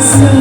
ก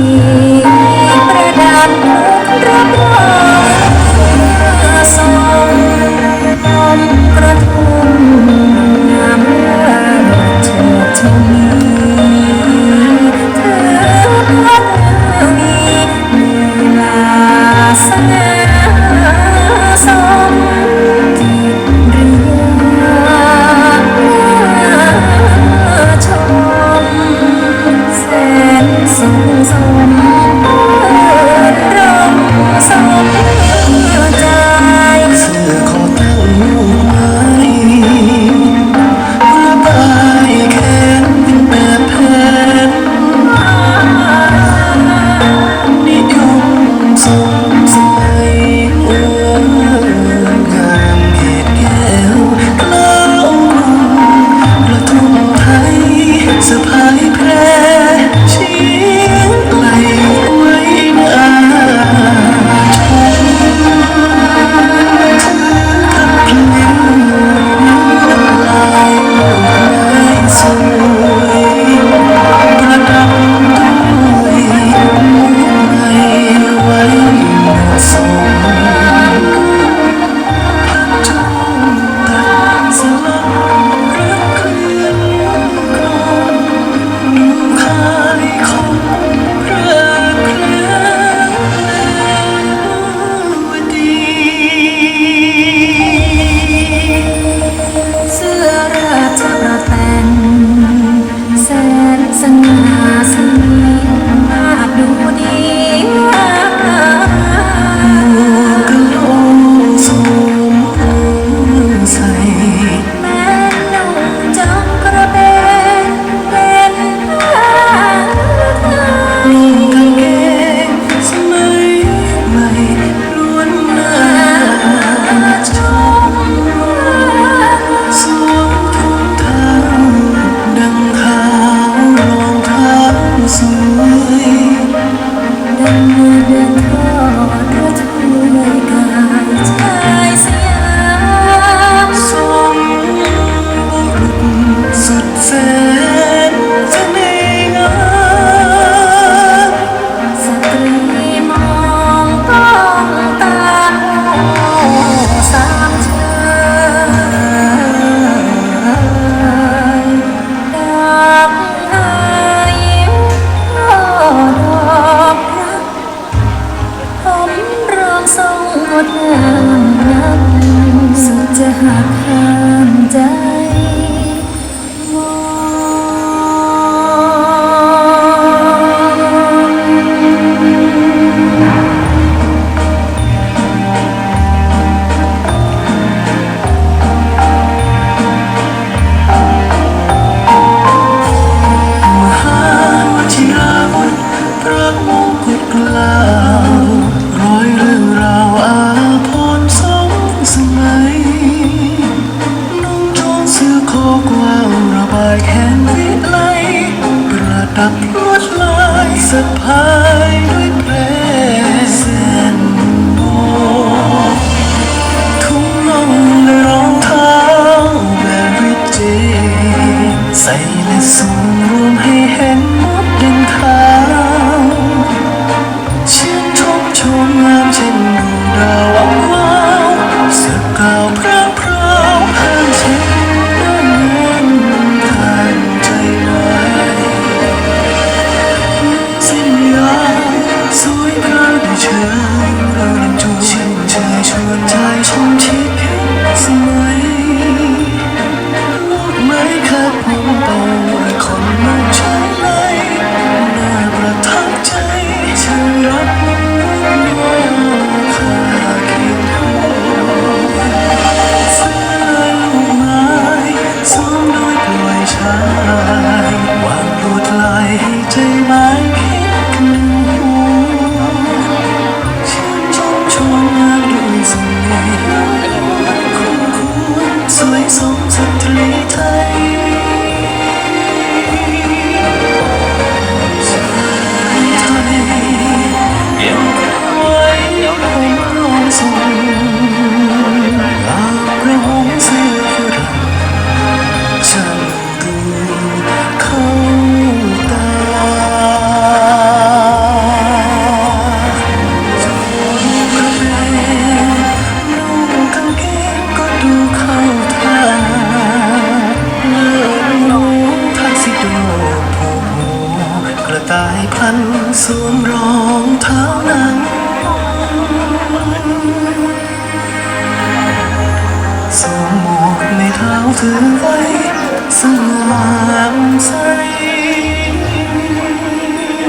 สง่ามใส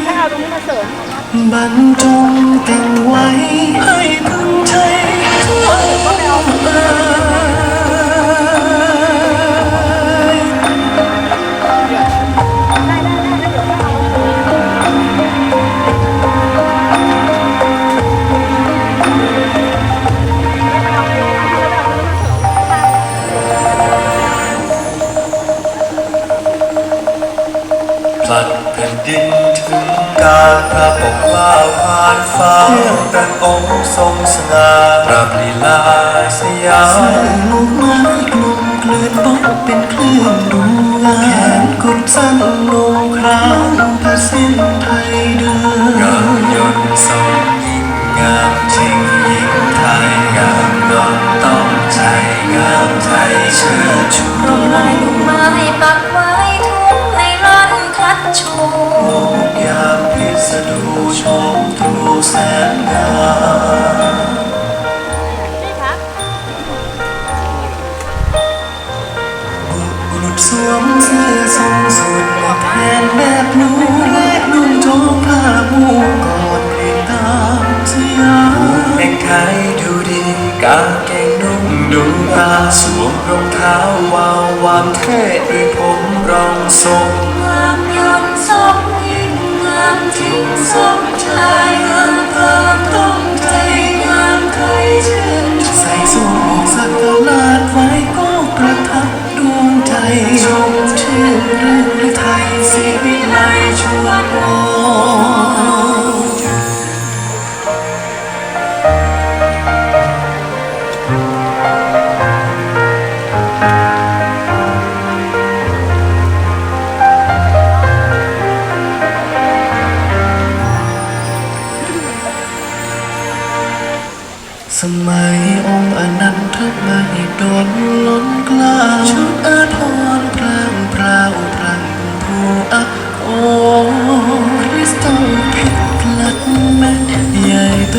ให้เอาตรงนี้มาเสริมบรรจงแต่งไว้ให้ การพระปกเกล้าผ่านฟ้าดังองค์ทรงสง่าพระลีลาสยามลูกไม้กลุ่มกลื่อนบกเป็นคลื่นดูงามแขนกุดสั้นลงครามผ้าสิ้นไทย ดูชมตรูแสนงามนี่ครับบุรุษสวมเสื้อทรงสุดและแทนแบบนูและนุ่งโจงผ้ามูกอดเปลี่ยนตามสยามเอกไทยดูดีกางเกงนุ่มดูตาสวมรองเท้าวาววามเท่ด้วยผมรองทรงามจริ สมัยองค์อนันทม่โดดลล้นกล้าวชุดอาทรพรางพราวพรังผู้อักโอคริสต์ผิดพลัดแม่ใหญ่โต